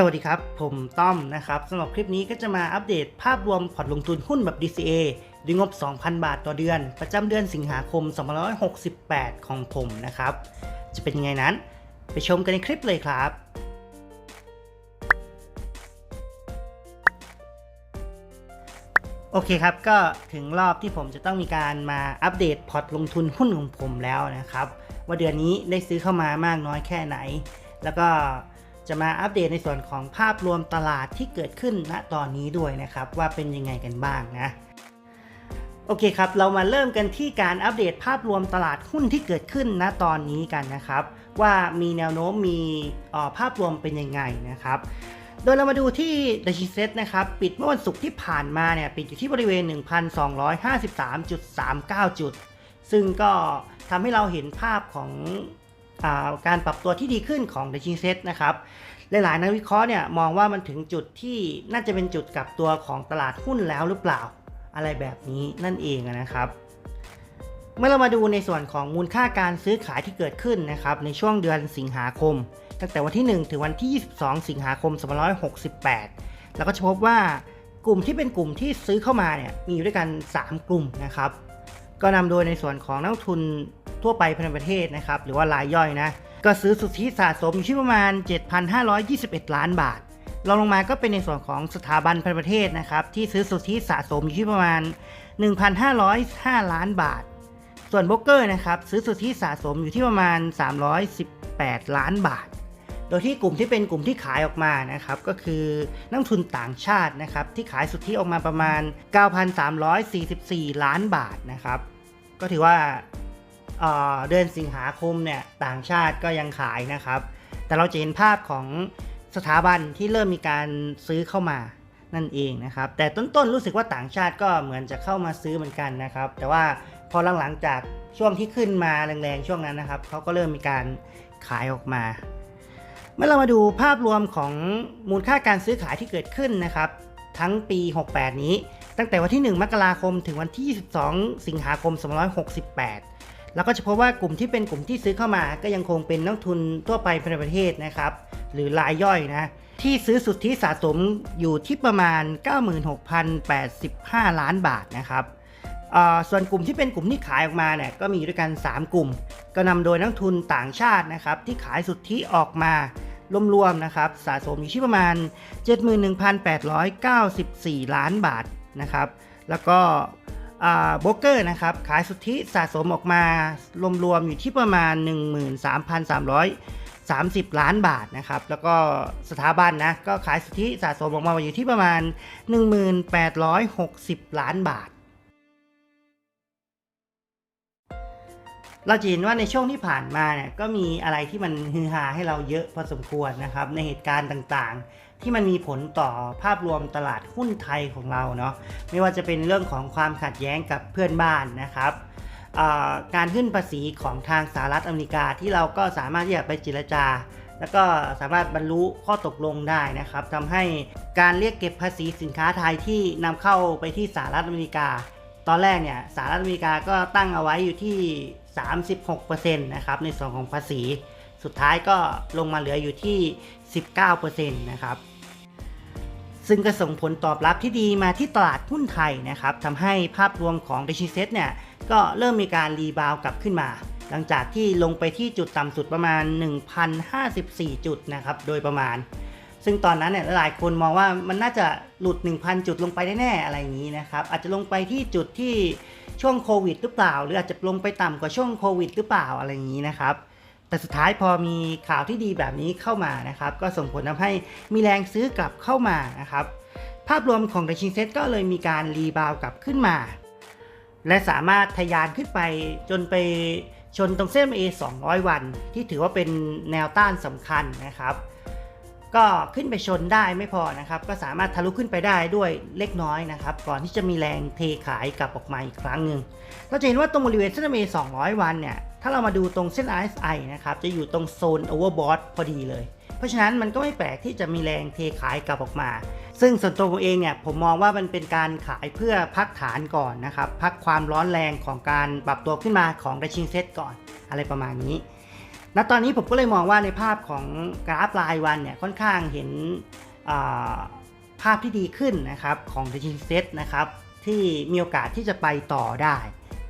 สวัสดีครับ ผมต้อมนะครับสำหรับคลิปนี้ก็จะมาอัปเดตภาพรวมพอร์ตลงทุนหุ้นแบบ DCA ด้วยงบ 2,000 บาทต่อเดือน ประจำเดือนสิงหาคม 2568 ของผมนะครับ จะเป็นยังไงนั้น ไปชมกันในคลิปเลยครับโอเคครับ ก็ถึงรอบที่ผมจะต้องมีการมาอัปเดตพอร์ตลงทุนหุ้นของผมแล้วนะครับ ว่าเดือนนี้ได้ซื้อเข้ามามากน้อยแค่ไหน แล้วก็ จะมาอัปเดตในส่วนของภาพรวมตลาดที่เกิดขึ้นณตอนนี้ด้วยนะครับ ว่าเป็นยังไงกันบ้างนะโอเคครับ เรามาเริ่มกันที่การอัปเดตภาพรวมตลาดหุ้นที่เกิดขึ้นณตอนนี้กันนะครับ ว่ามีแนวโน้มมีภาพรวมเป็นยังไงนะครับโดยเรามาดูที่ดัชนีเซ็ตนะครับ ปิดเมื่อวันศุกร์ที่ผ่านมาเนี่ย ปิดอยู่ที่บริเวณ 1,253.39 จุด ซึ่งก็ทำให้เราเห็นภาพของ การปรับตัวที่ดีขึ้นของดัชนีเซ็ตนะครับหลายๆนักวิเคราะห์เนี่ยมองว่ามันถึงจุดที่น่าจะเป็นจุดกลับตัวของตลาดหุ้นแล้วหรือเปล่า อะไรแบบนี้นั่นเองนะครับ เมื่อเรามาดูในส่วนของมูลค่าการซื้อขายที่เกิดขึ้นนะครับในช่วงเดือนสิงหาคม ตั้งแต่วันที่ 1 ถึงวันที่ 22 สิงหาคม 2568แล้วก็จะพบว่ากลุ่มที่เป็นกลุ่มที่ซื้อเข้ามาเนี่ยมีอยู่ด้วยกัน 3 กลุ่มนะครับ ก็นำโดยในส่วนของนักทุนทั่วไปภายในประเทศนะครับ หรือว่ารายย่อยนะ ก็ซื้อสุทธิสะสมอยู่ที่ประมาณ 7,521 ล้านบาทรองลงมาก็เป็นในส่วนของสถาบันภายในประเทศนะครับ ที่ซื้อสุทธิสะสมอยู่ที่ประมาณ 1,505 ล้านบาท ส่วนโบรกเกอร์นะครับซื้อสุทธิสะสมอยู่ที่ประมาณ 318 ล้านบาท โดยที่กลุ่มที่เป็นกลุ่มที่ขายออกมานะครับก็คือนักทุนต่างชาตินะครับที่ขายสุทธิออกมาประมาณ 9,344 ล้านบาทนะครับก็ถือว่าเเดือนสิงหาคมเนี่ยต่างชาติก็ยังขายนะครับ แต่เราจะเห็นภาพของสถาบันที่เริ่มมีการซื้อเข้ามานั่นเองนะครับ แต่ต้นๆรู้สึกว่าต่างชาติก็เหมือนจะเข้ามาซื้อเหมือนกันนะครับ แต่ว่าพอหลังๆจากช่วงที่ขึ้นมาแรงๆช่วงนั้นนะครับเขาก็เริ่มมีการขายออกมา เมื่อเรามาดูภาพรวมของมูลค่าการซื้อขายที่เกิดขึ้นนะครับ ทั้งปี 68 นี้ ตั้งแต่วันที่ 1 มกราคมถึงวันที่ 22 สิงหาคม 2568 แล้วก็จะพบว่ากลุ่มที่เป็นกลุ่มที่ซื้อเข้ามา ก็ยังคงเป็นนักทุนทั่วไปภายในประเทศนะครับ หรือรายย่อยนะที่ซื้อสุทธิสะสมอยู่ที่ประมาณ 96,085 ล้านบาทนะครับส่วนกลุ่มที่เป็นกลุ่มที่ขายออกมาเนี่ยก็มีด้วยกัน 3 กลุ่ม ก็นำโดยนักทุนต่างชาตินะครับที่ขายสุทธิออกมา รวมๆนะครับสะสมอยู่ที่ประมาณ 71,894 ล้านบาทนะครับแล้วก็โบรกเกอร์นะครับขายสุทธิสะสมออกมารวมๆอยู่ที่ประมาณ 13,330 ล้านบาทนะครับแล้วก็สถาบันนะก็ขายสุทธิสะสมออกมาอยู่ที่ประมาณ 1,860 ล้านบาท เราจะเห็นว่าในช่วงที่ผ่านมาเนี่ยก็มีอะไรที่มันฮือฮาให้เราเยอะพอสมควรนะครับ ในเหตุการณ์ต่างๆ ที่มันมีผลต่อภาพรวมตลาดหุ้นไทยของเราเนาะไม่ว่าจะเป็นเรื่องของความขัดแย้งกับเพื่อนบ้านนะครับการขึ้นภาษีของทางสหรัฐอเมริกาที่เราก็สามารถที่จะไปเจรจา แล้วก็สามารถบรรลุข้อตกลงได้นะครับทำให้การเรียกเก็บภาษีสินค้าไทยที่นำเข้าไปที่สหรัฐอเมริกา ตอนแรกเนี่ยสหรัฐอเมริกาก็ตั้งเอาไว้อยู่ที่ 36%นะครับในส่วนของภาษี สุดท้ายก็ลงมาเหลืออยู่ที่ 19%นะครับซึ่งก็ส่งผลตอบรับที่ดีมาที่ตลาดหุ้นไทยนะครับทำให้ภาพรวมของดิชิเซ็ตเนี่ยก็เริ่มมีการรีบาวกลับขึ้นมา หลังจากที่ลงไปที่จุดต่ำสุดประมาณ 1,054 จุดนะครับโดยประมาณ ซึ่งตอนนั้นเนี่ยหลายคนมองว่ามันน่าจะหลุด 1,000 จุดลงไปแน่ๆอะไรอย่างนี้นะครับ อาจจะลงไปที่จุดที่ช่วงโควิดหรือเปล่า หรืออาจจะลงไปต่ำกว่าช่วงโควิดหรือเปล่าอะไรอย่างนี้นะครับ แต่สุดท้ายพอมีข่าวที่ดีแบบนี้เข้ามานะครับ ก็ส่งผลทำให้มีแรงซื้อกลับเข้ามานะครับ ภาพรวมของดัชนีเซ็ตก็เลยมีการรีบาวกลับขึ้นมา และสามารถทะยานขึ้นไปจนไปชนตรงเส้น MA 200 วัน ที่ถือว่าเป็นแนวต้านสำคัญนะครับ ก็ขึ้นไปชนได้ไม่พอนะครับ ก็สามารถทะลุขึ้นไปได้ด้วยเล็กน้อยนะครับ ก่อนที่จะมีแรงเทขายกลับออกมาอีกครั้งหนึ่งเราจะเห็นว่าตรงบริเวณเส้น MA 200 วันเนี่ย ถ้าเรามาดูตรงเส้น RSI นะครับ จะอยู่ตรงโซน overbought พอดีเลย เพราะฉะนั้นมันก็ไม่แปลกที่จะมีแรงเทขายกลับออกมา ซึ่งส่วนตัวผมเองเนี่ย ผมมองว่ามันเป็นการขายเพื่อพักฐานก่อนนะครับ พักความร้อนแรงของการปรับตัวขึ้นมาของดัชนีเซตก่อน อะไรประมาณนี้ ณตอนนี้ผมก็เลยมองว่าในภาพของกราฟรายวันเนี่ยค่อนข้างเห็นภาพที่ดีขึ้นนะครับของ The g Set นะครับที่มีโอกาสที่จะไปต่อได้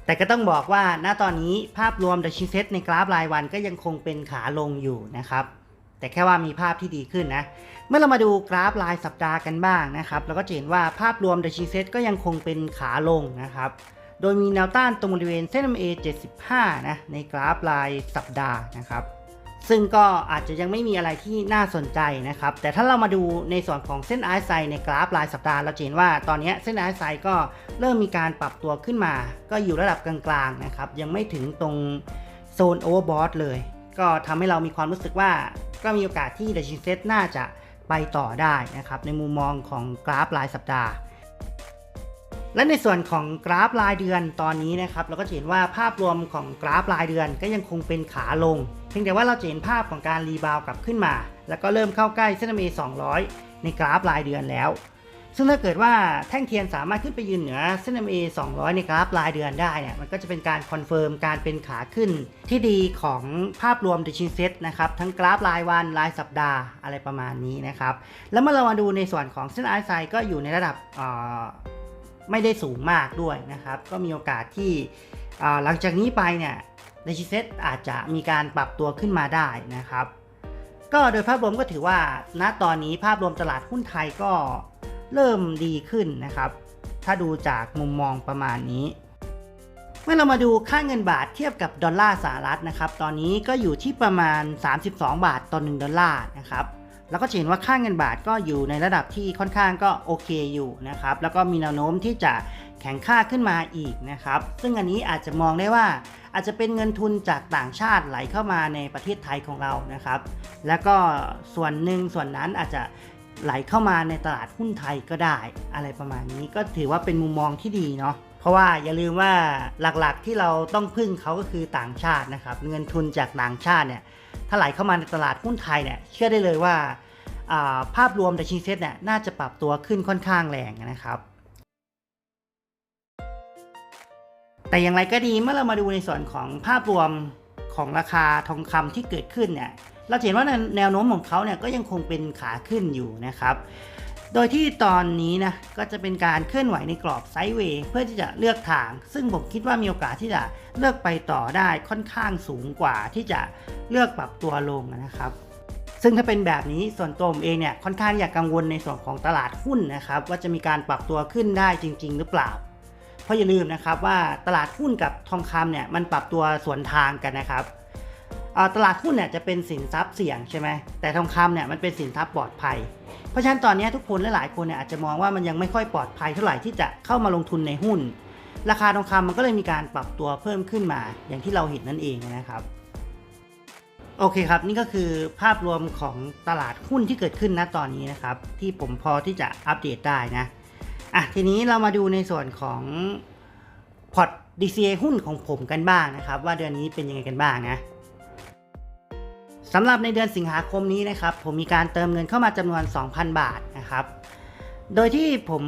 แต่ก็ต้องบอกว่าณตอนนี้ภาพรวม The g Set ในกราฟรายวันก็ยังคงเป็นขาลงอยู่นะครับแต่แค่ว่ามีภาพที่ดีขึ้นนะ เมื่อเรามาดูกราฟรายสัปดาห์กันบ้างนะครับเราก็จะเห็นว่าภาพรวม The g Set ก็ยังคงเป็นขาลงนะครับ โดยมีแนวต้านตรงบริเวณเส้น MA 75 นะ ในกราฟรายสัปดาห์นะครับ ซึ่งก็อาจจะยังไม่มีอะไรที่น่าสนใจนะครับ แต่ถ้าเรามาดูในส่วนของเส้นไอซ์ไซในกราฟรายสัปดาห์เราจะเห็นว่าตอนนี้เส้นไอซ์ไซก็เริ่มมีการปรับตัวขึ้นมา ก็อยู่ระดับกลางๆนะครับ ยังไม่ถึงตรงโซนโอเวอร์บอทเลย ก็ทำให้เรามีความรู้สึกว่าก็มีโอกาสที่ดัชนีเซ็ตน่าจะไปต่อได้นะครับในมุมมองของกราฟรายสัปดาห์ และในส่วนของกราฟรายเดือนตอนนี้นะครับเราก็จะเห็นว่าภาพรวมของกราฟรายเดือนก็ยังคงเป็นขาลง เพียงแต่ว่าเราจะเห็นภาพของการรีบาวกลับขึ้นมา แล้วก็เริ่มเข้าใกล้เส้น MA 200 ในกราฟรายเดือนแล้ว ซึ่งถ้าเกิดว่าแท่งเทียนสามารถขึ้นไปยืนเหนือเส้น MA 200 ในกราฟรายเดือนได้เนี่ยมันก็จะเป็นการคอนเฟิร์มการเป็นขาขึ้น ที่ดีของภาพรวมดิชินเซ็ตนะครับทั้งกราฟรายวันรายสัปดาห์อะไรประมาณนี้นะครับแล้วเมื่อเรามาดูในส่วนของเส้นไอซ์ไซก็อยู่ในระดับอ่อ ไม่ได้สูงมากด้วยนะครับ ก็มีโอกาสที่หลังจากนี้ไปเนี่ยในชิเซตอาจจะมีการปรับตัวขึ้นมาได้นะครับ ก็โดยภาพรวมก็ถือว่าณตอนนี้ภาพรวมตลาดหุ้นไทยก็เริ่มดีขึ้นนะครับ ถ้าดูจากมุมมองประมาณนี้ เมื่อเรามาดูค่าเงินบาทเทียบกับดอลลาร์สหรัฐนะครับ ตอนนี้ก็อยู่ที่ประมาณ 32 บาทต่อ1ดอลลาร์นะครับ แล้วก็จะเห็นว่าค่าเงินบาทก็อยู่ในระดับที่ค่อนข้างก็โอเคอยู่นะครับ แล้วก็มีแนวโน้มที่จะแข็งค่าขึ้นมาอีกนะครับ ซึ่งอันนี้อาจจะมองได้ว่าอาจจะเป็นเงินทุนจากต่างชาติไหลเข้ามาในประเทศไทยของเรานะครับ แล้วก็ส่วนหนึ่งส่วนนั้นอาจจะไหลเข้ามาในตลาดหุ้นไทยก็ได้ อะไรประมาณนี้ก็ถือว่าเป็นมุมมองที่ดีเนาะเพราะว่าอย่าลืมว่าหลักๆที่เราต้องพึ่งเขาก็คือต่างชาตินะครับ เงินทุนจากต่างชาติเนี่ย ถ้าไหลเข้ามาในตลาดหุ้นไทยเนี่ยเชื่อได้เลยว่าภาพรวมดัชนีเซ็ตเนี่ยน่าจะปรับตัวขึ้นค่อนข้างแรงนะครับแต่อย่างไรก็ดีเมื่อเรามาดูในส่วนของภาพรวมของราคาทองคำที่เกิดขึ้นเนี่ยเราเห็นว่าแนวโน้มของเขาเนี่ยก็ยังคงเป็นขาขึ้นอยู่นะครับ โดยที่ตอนนี้นะก็จะเป็นการเคลื่อนไหวในกรอบไซด์เวย์เพื่อที่จะเลือกทาง ซึ่งผมคิดว่ามีโอกาสที่จะเลือกไปต่อได้ค่อนข้างสูงกว่าที่จะเลือกปรับตัวลงนะครับ ซึ่งถ้าเป็นแบบนี้ส่วนตัวผมเองเนี่ยค่อนข้างอยากกังวลในส่วนของตลาดหุ้นนะครับว่าจะมีการปรับตัวขึ้นได้จริง ๆ หรือเปล่า เพราะอย่าลืมนะครับว่าตลาดหุ้นกับทองคำเนี่ยมันปรับตัวสวนทางกันนะครับตลาดหุ้นเนี่ยจะเป็นสินทรัพย์เสี่ยงใช่ไหมแต่ทองคำเนี่ยมันเป็นสินทรัพย์ปลอดภัย ราะฉะนั้นตอนนี้ทุกคนหลายๆคนเนี่ยอาจจะมองว่ามันยังไม่ค่อยปลอดภัยเท่าไหร่ที่จะเข้ามาลงทุนในหุ้น ราคาทองคำมันก็เลยมีการปรับตัวเพิ่มขึ้นมาอย่างที่เราเห็นนั่นเองนะครับโอเคครับ นี่ก็คือภาพรวมของตลาดหุ้นที่เกิดขึ้นณตอนนี้นะครับ ที่ผมพอที่จะอัปเดตได้นะอะทีนี้เรามาดูในส่วนของพอร์ต DCA หุ้นของผมกันบ้างนะครับ ว่าเดือนนี้เป็นยังไงกันบ้างนะ สำหรับในเดือนสิงหาคมนี้นะครับ ผมมีการเติมเงินเข้ามาจำนวน 2,000 บาทนะครับ โดยที่ผม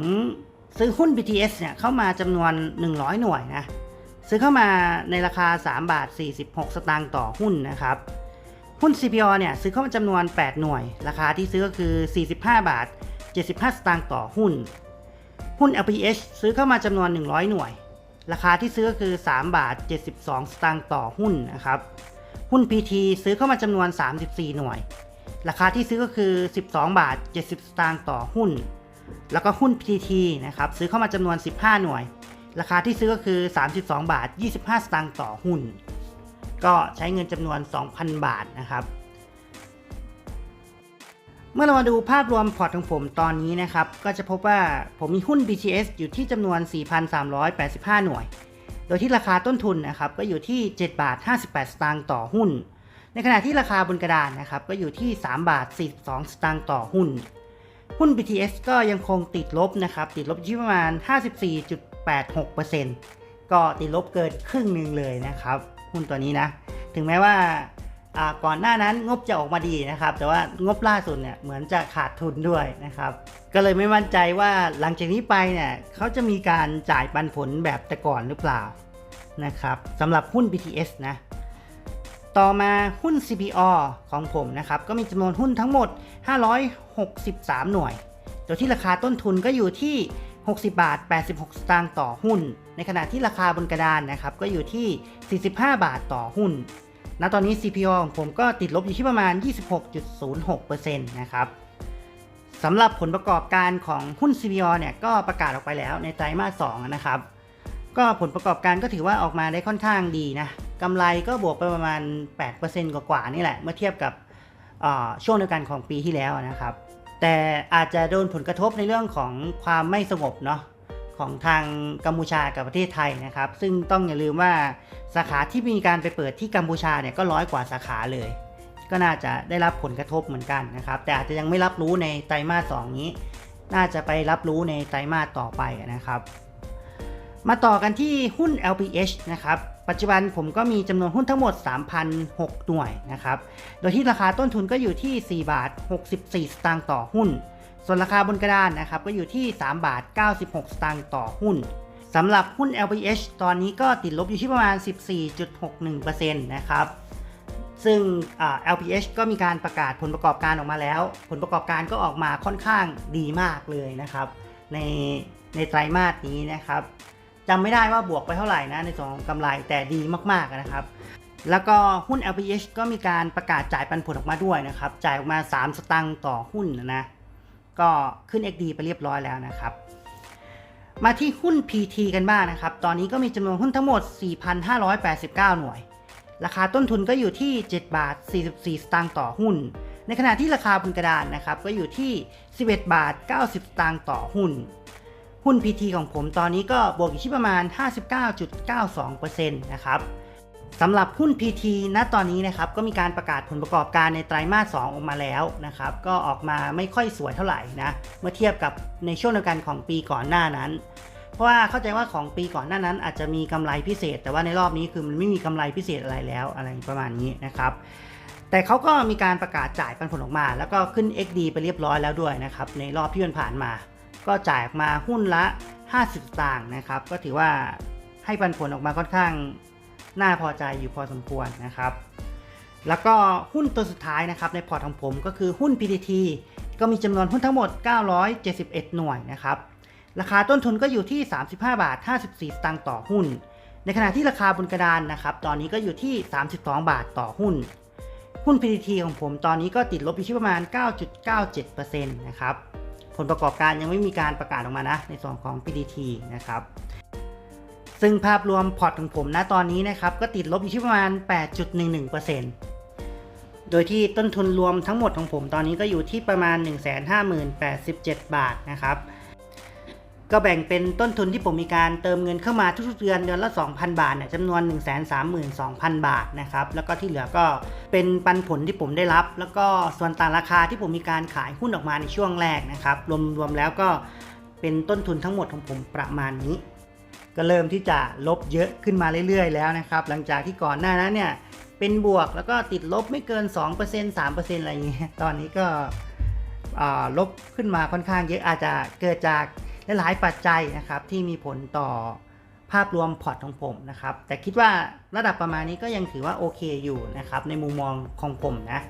ซื้อหุ้น BTS เนี่ยเข้ามาจำนวน 100 หน่วยนะ ซื้อเข้ามาในราคา 3 บาท 46 สตางค์ต่อหุ้นนะครับ หุ้น CPO เนี่ยซื้อเข้ามาจำนวน 8 หน่วย ราคาที่ซื้อก็คือ 45 บาท 75 สตางค์ต่อหุ้น หุ้น LPH ซื้อเข้ามาจำนวน 100 หน่วย ราคาที่ซื้อก็คือ 3 บาท 72 สตางค์ต่อหุ้นนะครับ หุ้น PT ซื้อเข้ามาจำนวน 34 หน่วย ราคาที่ซื้อก็คือ 12 บาท 70 สตางค์ต่อหุ้น แล้วก็หุ้น PT นะครับซื้อเข้ามาจำนวน 15 หน่วย ราคาที่ซื้อก็คือ 32 บาท 25 สตางค์ต่อหุ้น ก็ใช้เงินจำนวน 2,000 บาทนะครับเมื่อเรามาดูภาพรวมพอร์ตของผมตอนนี้นะครับ ก็จะพบว่าผมมีหุ้น BTS อยู่ที่จำนวน 4,385 หน่วย ดยที่ราคาต้นทุนนะครับก็อยู่ที่ 7 บาท 58 สตางค์ต่อหุ้น ในขณะที่ราคาบนกระดานนะครับก็อยู่ที่ 3 บาท 42 สตางค์ต่อหุ้น หุ้น BTS ก็ยังคงติดลบนะครับติดลบที่ประมาณ 54.86%ก็ติดลบเกินครึ่งหนึ่งเลยนะครับ หุ้นตัวนี้นะ ถึงแม้ว่า ก่อนหน้านั้นงบจะออกมาดีนะครับ แต่ว่างบล่าสุดเนี่ยเหมือนจะขาดทุนด้วยนะครับ ก็เลยไม่มั่นใจว่าหลังจากนี้ไปเนี่ยเขาจะมีการจ่ายปันผลแบบแต่ก่อนหรือเปล่านะครับสำหรับหุ้น BTS นะต่อมาหุ้น CPO ของผมนะครับ ก็มีจำนวนหุ้นทั้งหมด 563 หน่วย โดยที่ราคาต้นทุนก็อยู่ที่ 60 บาท 86 สตางค์ต่อหุ้น ในขณะที่ราคาบนกระดานนะครับ ก็อยู่ที่ 45 บาทต่อหุ้น ณตอนนี้ CPO ของผมก็ติดลบอยู่ที่ประมาณ 26.06%นะครับสำหรับผลประกอบการของหุ้น CPO เนี่ยก็ประกาศออกไปแล้วในไตรมาส2นะครับ ก็ผลประกอบการก็ถือว่าออกมาได้ค่อนข้างดีนะกำไรก็บวกไปประมาณ 8%กว่าๆนี่แหละ เมื่อเทียบกับช่วงเดียวกันของปีที่แล้วนะครับ แต่อาจจะโดนผลกระทบในเรื่องของความไม่สงบเนาะ ของทางกัมพูชากับประเทศไทยนะครับ ซึ่งต้องอย่าลืมว่าสาขาที่มีการไปเปิดที่กัมพูชาเนี่ยก็ร้อยกว่าสาขาเลย ก็น่าจะได้รับผลกระทบเหมือนกันนะครับ แต่อาจจะยังไม่รับรู้ในไตรมาส2นี้ น่าจะไปรับรู้ในไตรมาสต่อไปนะครับ มาต่อกันที่หุ้น LPH นะครับปัจจุบันผมก็มีจำนวนหุ้นทั้งหมด 3,006 หน่วยนะครับ โดยที่ราคาต้นทุนก็อยู่ที่ 4 บาท 64 สตางค์ต่อหุ้น ส่วนราคาบนกระดานนะครับก็อยู่ที่ 3 บาท 96 สตางค์ต่อหุ้นสำหรับหุ้น LPH ตอนนี้ก็ติดลบอยู่ที่ประมาณ 14.61%นะครับซึ่ง LPH ก็มีการประกาศผลประกอบการออกมาแล้ว ผลประกอบการก็ออกมาค่อนข้างดีมากเลยนะครับ ในในไตรมาสนี้นะครับจำไม่ได้ว่าบวกไปเท่าไหร่นะในส่วนของกำไรแต่ดีมากๆนะครับ แล้วก็หุ้น LPH ก็มีการประกาศจ่ายปันผลออกมาด้วยนะครับ จ่ายออกมา 3 สตังค์ต่อหุ้นนะนะ ก็ขึ้น XD ไปเรียบร้อยแล้วนะครับ มาที่หุ้น PT กันบ้างนะครับ ตอนนี้ก็มีจำนวนหุ้นทั้งหมด 4,589 หน่วย ราคาต้นทุนก็อยู่ที่ 7 บาท 44 สตางค์ต่อหุ้น ในขณะที่ราคาบนกระดานนะครับ ก็อยู่ที่ 11 บาท 90 สตางค์ต่อหุ้น หุ้น PT ของผมตอนนี้ก็บวกอยู่ที่ประมาณ 59.92%นะครับ สำหรับหุ้น PT ณตอนนี้นะครับก็มีการประกาศผลประกอบการในไตรมาส 2 ออกมาแล้วนะครับก็ออกมาไม่ค่อยสวยเท่าไหร่นะเมื่อเทียบกับในช่วงเดียวกันของปีก่อนหน้านั้น เพราะว่าเข้าใจว่าของปีก่อนหน้านั้น อาจจะมีกำไรพิเศษ แต่ว่าในรอบนี้คือมันไม่มีกำไรพิเศษอะไรแล้วอะไรประมาณนี้นะครับแต่เขาก็มีการประกาศจ่ายปันผลออกมา แล้วก็ขึ้น XD ไปเรียบร้อยแล้วด้วยนะครับในรอบที่มันผ่านมา ก็จ่ายออกมาหุ้นละ 50สตางนะครับก็ถือว่าให้ปันผลออกมาค่อนข้าง น่าพอใจอยู่พอสมควรนะครับ แล้วก็หุ้นตัวสุดท้ายนะครับในพอร์ตของผมก็คือหุ้น PTT ก็มีจำนวนหุ้นทั้งหมด 971 หน่วยนะครับ ราคาต้นทุนก็อยู่ที่ 35 บาท 54 สตางค์ต่อหุ้น ในขณะที่ราคาบนกระดานนะครับ ตอนนี้ก็อยู่ที่ 32 บาทต่อหุ้น หุ้น PTT ของผมตอนนี้ก็ติดลบอยู่ที่ประมาณ 9.97%นะครับ ผลประกอบการยังไม่มีการประกาศออกมานะ ในส่วนของ PTT นะครับ ซึ่งภาพรวมพอร์ตของผมนะตอนนี้นะครับ ก็ติดลบอยู่ที่ประมาณ 8.11%โดยที่ต้นทุนรวมทั้งหมดของผมตอนนี้ก็อยู่ที่ประมาณ 150,087 บาทนะครับ ก็แบ่งเป็นต้นทุนที่ผมมีการเติมเงินเข้ามาทุกๆเดือนเดือนละ 2,000 บาทเนี่ยจำนวน 132,000 บาทนะครับ แล้วก็ที่เหลือก็เป็นปันผลที่ผมได้รับ แล้วก็ส่วนต่างราคาที่ผมมีการขายหุ้นออกมาในช่วงแรกนะครับ รวมๆแล้วก็เป็นต้นทุนทั้งหมดของผมประมาณนี้ ก็เริ่มที่จะลบเยอะขึ้นมาเรื่อยๆ แล้วนะครับ หลังจากที่ก่อนหน้านั้นเนี่ยเป็นบวกแล้วก็ติดลบไม่เกิน 2% 3%อะไรอย่างเงี้ยตอนนี้ก็ลบขึ้นมาค่อนข้างเยอะอาจจะเกิดจากหลายๆปัจจัยนะครับที่มีผลต่อภาพรวมพอร์ตของผมนะครับ แต่คิดว่าระดับประมาณนี้ก็ยังถือว่าโอเคอยู่นะครับในมุมมองของผมนะ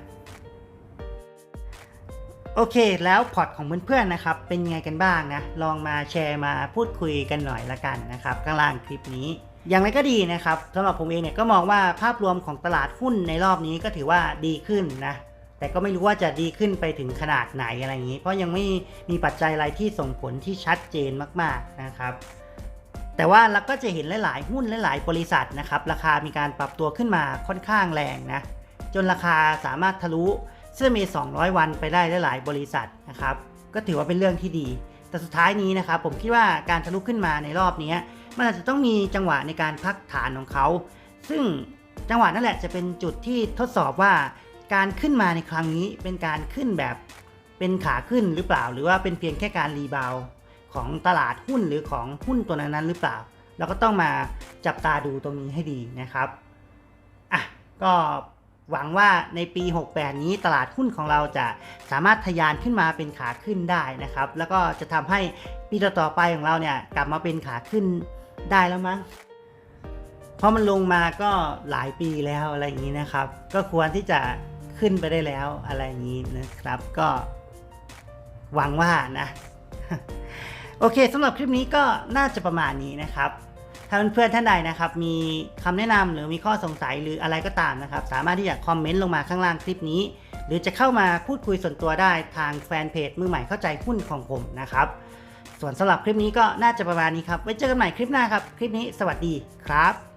โอเค แล้วพอร์ตของเพื่อนๆนะครับ เป็นไงกันบ้างนะ ลองมาแชร์มาพูดคุยกันหน่อยละกันนะครับ ข้างล่างคลิปนี้ อย่างไรก็ดีนะครับสำหรับผมเองเนี่ยก็มองว่าภาพรวมของตลาดหุ้นในรอบนี้ก็ถือว่าดีขึ้นนะแต่ก็ไม่รู้ว่าจะดีขึ้นไปถึงขนาดไหนอะไรอย่างนี้ เพราะยังไม่มีปัจจัยอะไรที่ส่งผลที่ชัดเจนมากๆนะครับแต่ว่าเราก็จะเห็นหลาย ๆ หุ้นหลาย ๆ บริษัทนะครับ ราคามีการปรับตัวขึ้นมาค่อนข้างแรงนะ จนราคาสามารถทะลุ เสื้อมย์200 วันไปได้หลายบริษัทนะครับก็ถือว่าเป็นเรื่องที่ดี แต่สุดท้ายนี้นะครับผมคิดว่าการทะลุขึ้นมาในรอบนี้มันอาจจะต้องมีจังหวะในการพักฐานของเขา ซึ่งจังหวะนั่นแหละจะเป็นจุดที่ทดสอบว่าการขึ้นมาในครั้งนี้เป็นการขึ้นแบบเป็นขาขึ้นหรือเปล่า หรือว่าเป็นเพียงแค่การรีบาวของตลาดหุ้นหรือของหุ้นตัวนั้นๆหรือเปล่า เราก็ต้องมาจับตาดูตรงนี้ให้ดีนะครับอะก็ หวังว่าในปี 68 นี้ตลาดหุ้นของเราจะสามารถทะยานขึ้นมาเป็นขาขึ้นได้นะครับ แล้วก็จะทำให้ปีต่อๆไปของเราเนี่ยกลับมาเป็นขาขึ้นได้แล้วมั้งเพราะมันลงมาก็หลายปีแล้วอะไรอย่างนี้นะครับ ก็ควรที่จะขึ้นไปได้แล้วอะไรอย่างนี้นะครับ ก็หวังว่านะ โอเคสำหรับคลิปนี้ก็น่าจะประมาณนี้นะครับ ถ้าเพื่อนๆท่านใดนะครับ มีคำแนะนำหรือมีข้อสงสัยหรืออะไรก็ตามนะครับ สามารถที่จะคอมเมนต์ลงมาข้างล่างคลิปนี้ หรือจะเข้ามาพูดคุยส่วนตัวได้ทางแฟนเพจมือใหม่เข้าใจหุ้นของผมนะครับ ส่วนสำหรับคลิปนี้ก็น่าจะประมาณนี้ครับไว้เจอกันใหม่คลิปหน้าครับ คลิปนี้สวัสดีครับ